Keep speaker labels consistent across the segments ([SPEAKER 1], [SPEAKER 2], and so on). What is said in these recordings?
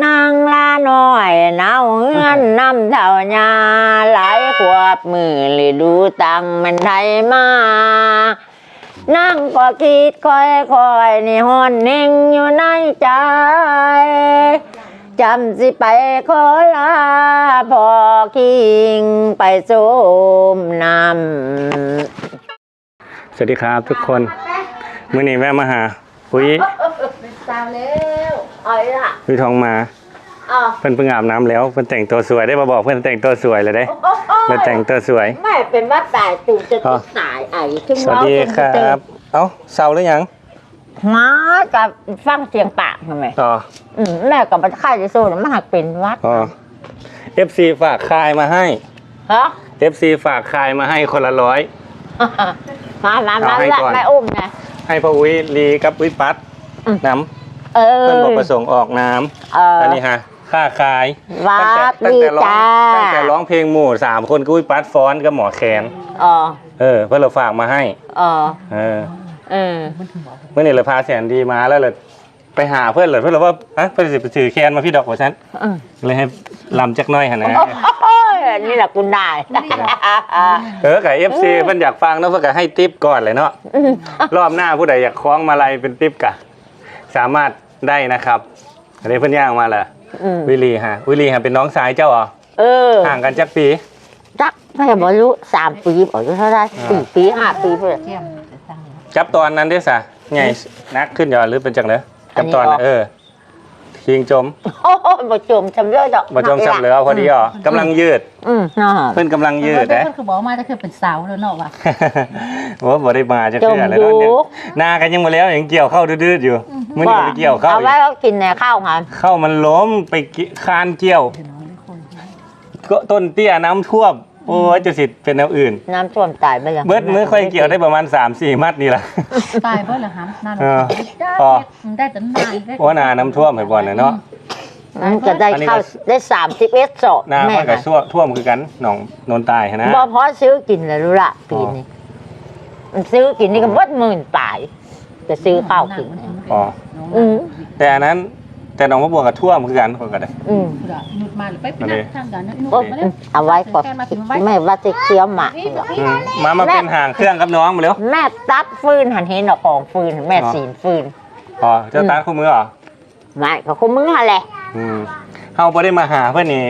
[SPEAKER 1] นางลาน้อยหนาวเงินน้ำเท่ายาหลายขวบมือเลยดูตังมันไทยมา นั่งก็คิดคอยคอยๆนี่ฮอนนิ่งอยู่ในใจ จำสิไปขอลาพอคิงไปสูมน้
[SPEAKER 2] สวัสดีครับทุกคน มื่อนี้แวะมาหาอุ้ย
[SPEAKER 1] ตามแล้วเอาละ
[SPEAKER 2] อุ้ยทองมา
[SPEAKER 1] อ๋อ
[SPEAKER 2] เพิ่นเพิ่งอาบน้ำแล้วเพิ่นแต่งตัวสวยได้มาบอกเพิ่นแต่งตัวสวยเลยได้มาแต่งตัวสวย
[SPEAKER 1] ไม่เป็นว่าตายตูจะ
[SPEAKER 2] อ๋อ
[SPEAKER 1] ตายไอ้ขึ้น
[SPEAKER 2] สวัสดีครับเอ้าเศร้าหรือยัง
[SPEAKER 1] มากับฟังเสียงปากทำไม
[SPEAKER 2] อ๋อ
[SPEAKER 1] อืมแม่กับมันไข้จะสู้มันหักเป็นวัด
[SPEAKER 2] อ๋อ FC ฝากคายมาให้
[SPEAKER 1] ฮะ
[SPEAKER 2] FC ฝากคายมาให้คนละร้อย
[SPEAKER 1] มามามา
[SPEAKER 2] เอาให้
[SPEAKER 1] ละ
[SPEAKER 2] ก่อน
[SPEAKER 1] แม่อุ้มนะ
[SPEAKER 2] ให้พ่ออุ้ยลีกับอุ้ยปัด
[SPEAKER 1] อืม
[SPEAKER 2] น้
[SPEAKER 1] เอำอ
[SPEAKER 2] เพิ่นบอกประสงค์ออกน้
[SPEAKER 1] เอำอ
[SPEAKER 2] อันนี้ฮะค่าคาย
[SPEAKER 1] วัด
[SPEAKER 2] ตั้งแต่ตั้งแต่ร้อง
[SPEAKER 1] ดีจ้า
[SPEAKER 2] ตั้งแต่ร้องเพลงหมู่สามคนก็อุ้ยปัดฟ้อนกับหมอแคน
[SPEAKER 1] อ๋อ
[SPEAKER 2] เออเพิ่นเราฝากมาให้
[SPEAKER 1] อ๋อ
[SPEAKER 2] เออ
[SPEAKER 1] เออ
[SPEAKER 2] เมื่อนี่เราพาแสนดีมาแล้วเลยไปหาเพื่อนเลยเพื่อนเราว่าอะเพื่อนสิไปถือแคนมาพี่ดอกของฉัน
[SPEAKER 1] อืม
[SPEAKER 2] เลยให้ลำจักหน้อยหันนะ
[SPEAKER 1] โอ้ยนี่แหละคุณได้
[SPEAKER 2] เออกับเอฟซีเพื่อนอยากฟังเนาะเพื่อนก็ให้ติปก่อนเลยเนาะรอบหน้าผู้ใดอยากคล้องมาลัยเป็นติปกะ สามารถได้นะครับ อันนี้เพื่อนย่างมาแหละ
[SPEAKER 1] อืม
[SPEAKER 2] วิลีฮะวิลีฮะเป็นน้องสายเจ้าเหรอ
[SPEAKER 1] เออ
[SPEAKER 2] ห่างกันจักปี
[SPEAKER 1] จักไม่บอกอายุสามปีบอกอายุเท่าไหรสี่ปีห้าปีเพื่อน
[SPEAKER 2] จับตอนนั้นได้สะไงนักขึ้นยอดหรือเป็นจังเลยจับตอน
[SPEAKER 1] อันนี้ออก
[SPEAKER 2] เออทิ้งจม
[SPEAKER 1] โอ้โหบ่จมจำเรื่องดอก
[SPEAKER 2] บ่จมสับเหลือพอดีอ๋อกำลังยืด
[SPEAKER 1] อืมน่า
[SPEAKER 2] เพื่อนกำลังยืด
[SPEAKER 3] นะ
[SPEAKER 2] นะ
[SPEAKER 3] คือบอกมาจะคือเป็นสาวแล้วเนาะว่ะ
[SPEAKER 2] ว่าบ่ได้มาจะเกลือเลยเนาะเนี่ยนากันยังมาแล้วยังเกี่ยวเข้าดื้อๆอยู่มื้ อนี้ก็ไปเกี่ยวเข้า
[SPEAKER 1] เอา
[SPEAKER 2] อี
[SPEAKER 1] ไว้
[SPEAKER 2] ก
[SPEAKER 1] เขากินในข้าวงาน
[SPEAKER 2] เข้ามันล้มไปกิคานเกี่ยว ก็ต้นเตี้ยน้ำท่วมโอ้ยจะสิเป็นแนวอื่น
[SPEAKER 1] น้ำท่วมตายไปยัง
[SPEAKER 2] เบิดมือค่อยเกี่ยวได้ประมาณ 3-4 มัดนี่ล่ะ
[SPEAKER 3] ตายเพราะเหรอฮะน่า
[SPEAKER 2] เออ
[SPEAKER 3] จ้า
[SPEAKER 2] พอ
[SPEAKER 3] ได้แต่นายได้
[SPEAKER 2] โอ้นาน้ำท่วมให้บ่อนน่ะเนาะ
[SPEAKER 1] มันจะได้
[SPEAKER 2] อันนี้ก็
[SPEAKER 1] ข้าวได้สามสิบเอ็ดโซ
[SPEAKER 2] นา
[SPEAKER 1] แม่
[SPEAKER 2] มันก็ท่วมท่วมคือกันหนองนนตายหั้นนะ
[SPEAKER 1] บ่พอซื้อกินเลยรู้ละปีนี้มันซื้อกินนี่ก็เบิดหมื่นตาย จะซื้อข้าวกิน
[SPEAKER 2] อ๋อ
[SPEAKER 1] อืม
[SPEAKER 2] แต่อันนั้น แต่หนองมะบัวก็ท่วมคือกันคนก็ได้
[SPEAKER 1] อืม
[SPEAKER 3] นุดมาหรือไปเป็นนักทางการนะนุด
[SPEAKER 1] โอ้
[SPEAKER 3] มาแล้ว
[SPEAKER 1] เอาไว้ก่อน
[SPEAKER 3] แค่มาถึงไว้
[SPEAKER 1] ไม่ว่าจะเคี้ยวหมากหรอก
[SPEAKER 2] อืมมามาเป็นห่างเครื่องกับน้องมาเร็ว
[SPEAKER 1] แม่ตัดฟืนหันเห็นดอกของฟืน แม่
[SPEAKER 2] อ๋อ
[SPEAKER 1] สีนฟืน
[SPEAKER 2] อ๋อเจ้าตาคู่มือเหรอ
[SPEAKER 1] ไม่ก็คงมึงอะไร
[SPEAKER 2] อืมเฮาบ่ได้มาหาเพื่อนนี่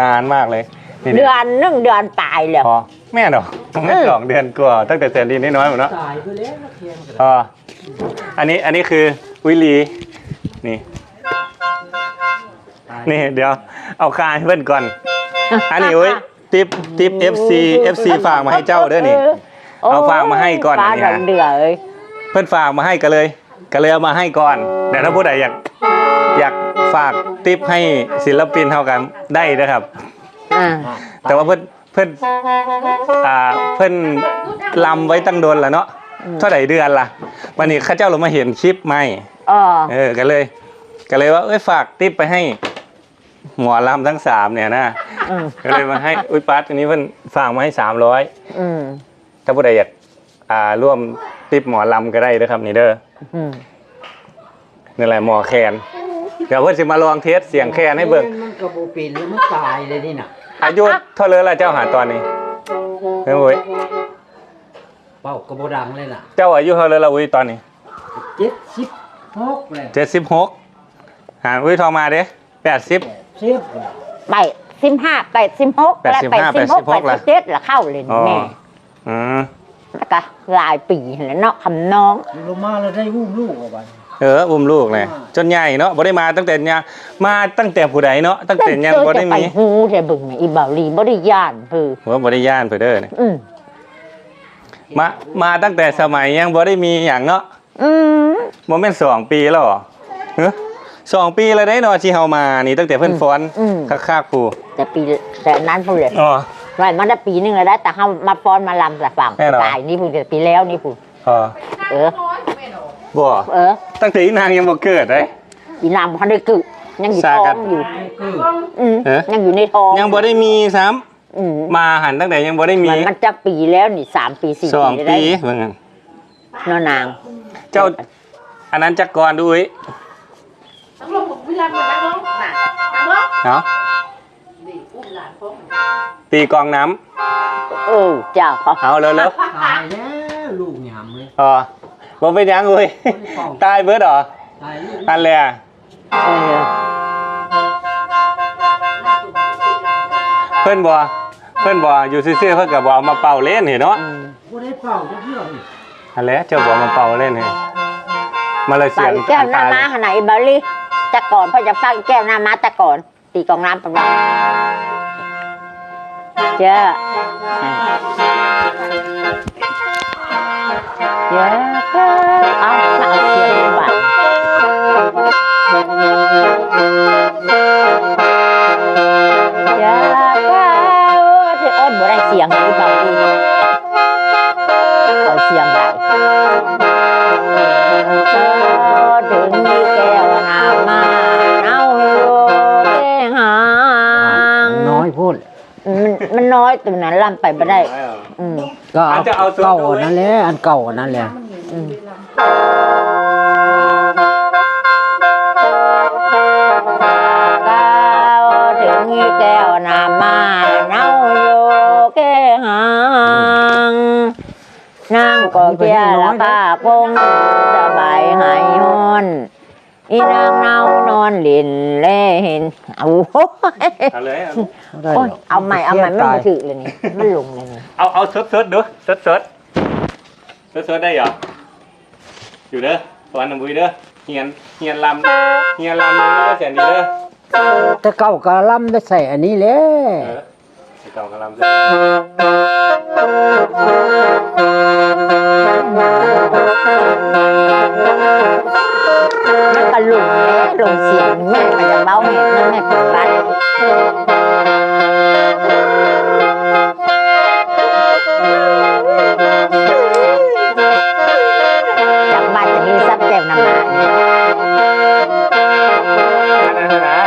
[SPEAKER 2] นานมากเลยนี่
[SPEAKER 1] เดือนหนึ่งเดือนตายเลย
[SPEAKER 2] พอ แม่เนาะไม่สองเดือนกว่าตั้งแต่แสนดีน้อยๆหมดเนาะอ๋ออันนี้อันนี้คือวิลีนี่ นี่เดี๋ยวเอาคาให้เพื่อนก่อน อันนี้เว้ยติปติป FC FC ฝากมาให้เจ้าเด้อนี่ เอาฝากมาให้ก่อนอันนี้
[SPEAKER 1] ฟ้า
[SPEAKER 2] ฮะ
[SPEAKER 1] เดือดเลย
[SPEAKER 2] เพื่อนฝากมาให้กันเลยก็เลยเอามาให้ก่อนแต่ถ้าผู้ใดอยากอยากฝากติปให้ศิลปินเท่ากันได้นะครับ
[SPEAKER 1] อ่า
[SPEAKER 2] แต่ว่าเพื่อน เพื่อนอ่าเพื่อนลำไว้ตั้งโดนแล้วเนาะเท่าไหร่เดือนล่ะวันนี้ข้าเจ้าเรามาเห็นคลิปไหม
[SPEAKER 1] เออ
[SPEAKER 2] เออก็เลยก็เลยว่าเอ้ยฝากติปไปให้หมอลำทั้งสามเนี่ยนะ
[SPEAKER 1] อืม
[SPEAKER 2] ก็เลยมาให้อุ้ยปัดอันนี้เพื่อนฝากมาให้สามร้อย
[SPEAKER 1] อืม
[SPEAKER 2] ถ้าผู้ใดอยากอ่าร่วมติปหมอลำก็ได้นะครับนี่เด้อ
[SPEAKER 1] อืม
[SPEAKER 2] นี่แหละหมอแคนเดี๋ยวเพื่อนสิมาลองเทสเสียงแคนให้เบิ่ง
[SPEAKER 4] มันกระบูปินแล้วมันตายเลยนี่น่ะ
[SPEAKER 2] อายุเท่าเลยละเจ้าหาตอนนี้เฮ้ยเว้ย
[SPEAKER 4] เป่ากระโบดังเลยน่ะ
[SPEAKER 2] เจ้าอายุเท่าเลยละอุ้ยตอนนี้
[SPEAKER 4] เจ็ดสิบหกเลย
[SPEAKER 2] เจ็ดสิบหกหาอุ้ยทองมาเด้แปดสิบ
[SPEAKER 4] สิบ
[SPEAKER 1] ไปสิบห้าไปสิบหกแล้วไป
[SPEAKER 2] 85
[SPEAKER 1] สิบหกไป
[SPEAKER 2] 86ล่ะ
[SPEAKER 1] สิบเจ็ดแล้วเข้าเลย
[SPEAKER 2] อ๋อ
[SPEAKER 1] แม่
[SPEAKER 2] อืม
[SPEAKER 1] แล้วก็หลายปีแล้วเนาะคำน้อง
[SPEAKER 4] ลงมาแล้วได้วู้ลูกออกไป
[SPEAKER 2] เอออุ้มลูกเลยจนใหญ่เนาะบ่ได้มาตั้งแต่เนี่ยมาตั้งแต่ผู้ใดเนาะตั้งแต่ยังบ่ได้
[SPEAKER 1] จะไป
[SPEAKER 2] มี
[SPEAKER 1] ฮูแต่บึงเนี่ยอีบ่าวลีบ่ได้ย่านเพื่อ
[SPEAKER 2] หัวบ่ได้ย่านเพิ่นเด้อเนี่ย
[SPEAKER 1] อืม
[SPEAKER 2] มามาตั้งแต่สมัยยังบ่ได้มีหยังเนาะ
[SPEAKER 1] อืม
[SPEAKER 2] บ่แม่นสองปีแล้วเหรอฮะสองปีแล้วได้เนาะที่เฮามานี่ตั้งแต่เพิ่นฟ้อน
[SPEAKER 1] อืม
[SPEAKER 2] คักๆผู้
[SPEAKER 1] แต่ปีแต่นั้นพูดเลย
[SPEAKER 2] อ๋อ
[SPEAKER 1] ไว้มันได้ปีหนึงแล้วได้แต่เขามาฟ้อนมาลำแต่ฝั่ง
[SPEAKER 2] แน่นอน
[SPEAKER 1] ตายนี่พูดแต่ปีแล้วนี่พูด
[SPEAKER 2] อ๋อ
[SPEAKER 1] เออ
[SPEAKER 2] บ่
[SPEAKER 1] เออ
[SPEAKER 2] ตั้งแต่อีนางยังบ่เกิดเด้
[SPEAKER 1] อีนามเขาได้กึยังอยู่
[SPEAKER 2] สา
[SPEAKER 1] ท้อ
[SPEAKER 2] กั
[SPEAKER 1] ง
[SPEAKER 2] น
[SPEAKER 1] อยู่
[SPEAKER 4] คือ
[SPEAKER 1] อืม
[SPEAKER 2] เอ๊ะ
[SPEAKER 1] ยังอยู่ในท้อง
[SPEAKER 2] ยังบ่ได้มีซ้ำ
[SPEAKER 1] อืม
[SPEAKER 2] มาหันตั้งแต่ยังบ่ได้มี
[SPEAKER 1] มันมันจะปีแล้วนี่สามปีสี่
[SPEAKER 2] สอง
[SPEAKER 1] ปี
[SPEAKER 2] ปี
[SPEAKER 1] ได้
[SPEAKER 2] เหมือนกัน
[SPEAKER 1] เนาะนาง
[SPEAKER 2] เจ้าอันนั้นจักรกรดูอี
[SPEAKER 3] ต้องลงเวลามันนักร้อง
[SPEAKER 2] เนาะตีกลองน้
[SPEAKER 1] เออเจ้าเขาำ
[SPEAKER 2] เอาเร็ว
[SPEAKER 4] ตายแล้วลูกหยามเลย
[SPEAKER 2] ๆอ๋อ บ่เป็นหยังเว้ยตายเบิดเหรอ
[SPEAKER 4] ตายลูก
[SPEAKER 2] อันเลยอะ
[SPEAKER 1] เออ
[SPEAKER 2] เพิ่นบ่เพิ่นบ่อยู่ซื่อๆเพิ่นก็บ่เอามาเป่าเล่นเห็นเนาะ
[SPEAKER 1] อืม
[SPEAKER 4] บ่ได้เป่าจะเพื่อน
[SPEAKER 2] อันแล้วเจ้าบ่เอามาเป่าเล่นเห็นมาเลย
[SPEAKER 1] ไป
[SPEAKER 2] เสียง
[SPEAKER 1] แก้วหน้าม้าขนาดบาลีแต่ก่อนพ่อจะฟังแก้วหน้าม้าแต่ก่อน ตีกองน้ำประมาณเจ้า เจ้าก็เอามาเอาเสียงบัดเจ้าก็ที่อ้นบ่ได้เสียงหรือเปล่าดีเอาเสียงไหนถึงมีแก้วน้ำมาเอาอยู่แก้หาง
[SPEAKER 4] น้อยพูด
[SPEAKER 1] มันมันน้อยตรงนั้นล่ำไปไม่ได้ อืม
[SPEAKER 4] ก็
[SPEAKER 2] อาจจะเอา
[SPEAKER 4] เก่านั่นแหละอันเก่านั่นแหละ
[SPEAKER 1] ก้าวถึงแก้วน้ำมาเอาอยู่แก้หางนั่งก็เกียร์ละป้าคงสบายหายหอน อีนางเนานอนหลินเล่เห็นเอาโอ้ย
[SPEAKER 2] เอาเลยเอา
[SPEAKER 4] ได้
[SPEAKER 1] โอ้ย
[SPEAKER 4] หรก
[SPEAKER 1] เอาใหม่เอาใหม่ไม่
[SPEAKER 4] ตา
[SPEAKER 1] มายถือเลยนี่มันลงเลยนี่
[SPEAKER 2] เอาเอาสดๆดูสดๆสดๆได้เหรออยู่เด้อสวรรค์น้ำบุยเด้อเฮียนเฮียนลำเฮียนลำนึงแล้วก็เสียงดีเด้อ
[SPEAKER 4] แต่เก่ากะล่ำได้ใส่อันนี้แหละ
[SPEAKER 2] เออไอ้เก่ากำลังจะ
[SPEAKER 1] มันก็ลงแล้วลงเสียงแม่ก็จะเบาแม่นั่นแม่เป็นวัดจากบ้านจะมีซับแก้วน้ำมาเนี่ย
[SPEAKER 2] อันนั้นนะ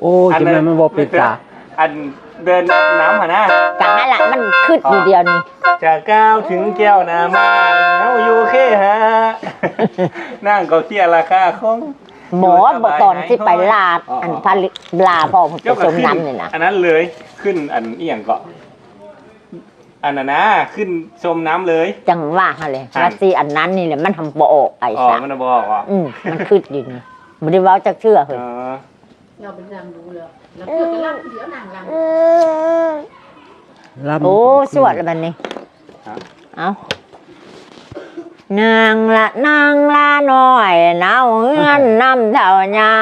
[SPEAKER 4] โอ้ยจะแม่นมันบ่เป็นตา
[SPEAKER 2] อันเดินน้ำหะนะ
[SPEAKER 1] กันนั่นแหละมันขึ้นอยู่เดียวนี่
[SPEAKER 2] จากก้าวถึงแก้วน้ำมาเอาอยู่แค่ฮะ นั่งก็เครียดราคาของ
[SPEAKER 1] หมอบอกตอนที่ไปลาอันพาลิลาพ่อผมไปชมน้ำเนี่ยนะ
[SPEAKER 2] อันนั้นเลยขึ้นอันเอียงเกาะอันนั้นนะขึ้นชมน้ำเลย
[SPEAKER 1] จังว่าฮะเลยรัสซีอันนั้นนี่แหละมันทำบ่ออกไอ้
[SPEAKER 2] อ๋อ
[SPEAKER 1] สัก
[SPEAKER 2] มันนะบอกอะ
[SPEAKER 1] อืมมันขึ้นอยู่นี่บริวารจะเชื่อเหรอ
[SPEAKER 2] อ๋อ
[SPEAKER 3] เราเป็นนางดูแล้วแล้วเพื่อนก็ล่ำเดี๋ยวนางล่ำ
[SPEAKER 4] ล่ำ
[SPEAKER 1] โอ้สวดแล้วบันนี้เอา นางละนางละน้อยเนาเงินน้ำเท่ายา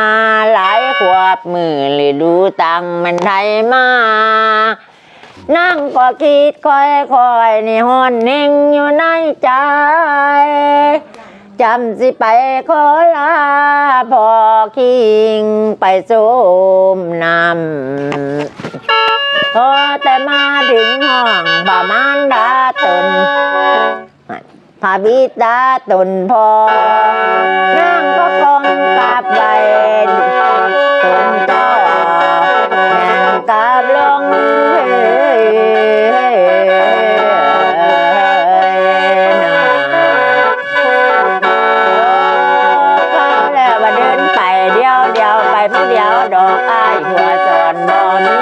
[SPEAKER 1] หลายขวบมือเลยดูตังมันไทยมา นั่งก็คิดคอยคอยๆนี่ฮอนเน่งอยู่ในใจ จำสิไปขอลาพอคิงไปโสมน้ำพอแต่มาถึงห้องบามานดาตน พาบิดาตนพอนั่งก็กองกราบไหวตนต่อนั่งกราบลงเฮ้ยเข้าแล้วว่าเดินไปเดียวเดียวไปเมื่อเดียวดอกอ้ายหัวจอนบ่มี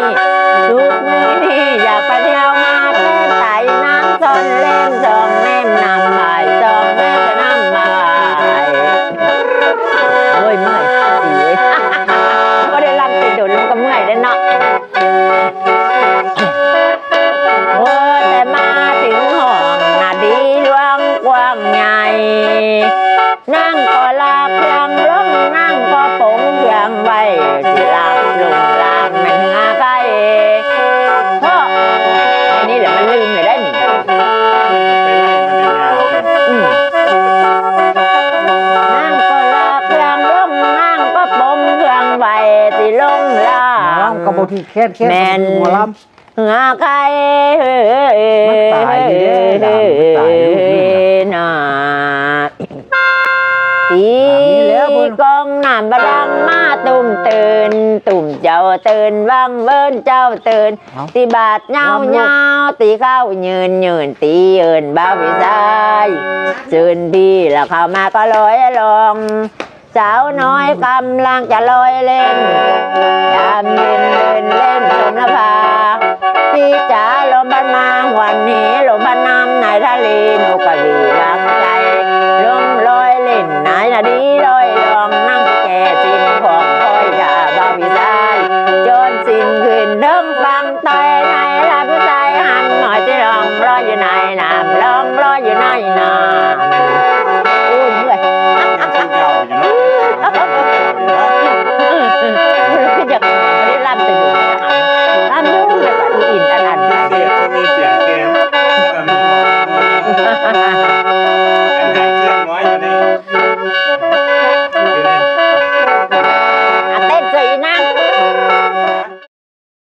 [SPEAKER 1] ลูกมือนี่อยากไปเที่ยวมาเพื่อไต่น้ำซอนเล่นจน หมอ
[SPEAKER 2] ง
[SPEAKER 1] ลำ
[SPEAKER 4] กระบอกที่แค่แค่
[SPEAKER 1] แม่น
[SPEAKER 4] หมอล
[SPEAKER 1] เหงาไกล
[SPEAKER 4] มันตายอยู่เด้อดำมันตายอยู่ลูกนี่
[SPEAKER 1] น่ะตี
[SPEAKER 4] ถามนี่แล้วเพิ่น
[SPEAKER 1] กองน้ำบรังมาตุ่มตื่นตุ่มเจ้าตื่นวังเบิ้นเจ้าตื่น
[SPEAKER 4] เอา
[SPEAKER 1] ตีบาดเงาเงาตีเข้ายืนยืนตีเอินบ้าวิซายจืนพี่แล้วเข้ามาก็ลอยลอง สาวน้อยกำลังจะลอยเล่นยามเย็นเล่นเล่นชมนภาพี่จ๋าลมพันมาวันนี้ลมพัดน้ำไหน